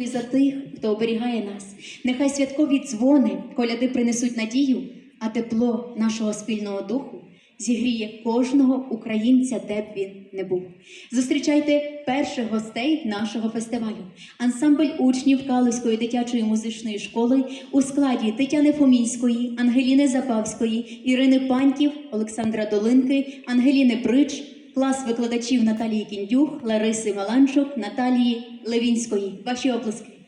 І за тих, хто оберігає нас. Нехай святкові дзвони, коляди принесуть надію, а тепло нашого спільного духу зігріє кожного українця, де б він не був. Зустрічайте перших гостей нашого фестивалю. Ансамбль учнів Калузької дитячої музичної школи у складі Тетяни Фомінської, Ангеліни Запавської, Ірини Паньків, Олександра Долинки, Ангеліни Брич, клас викладачів Наталії Кіндюх, Лариси Маланчук, Наталії Левінської. Ваші оплески.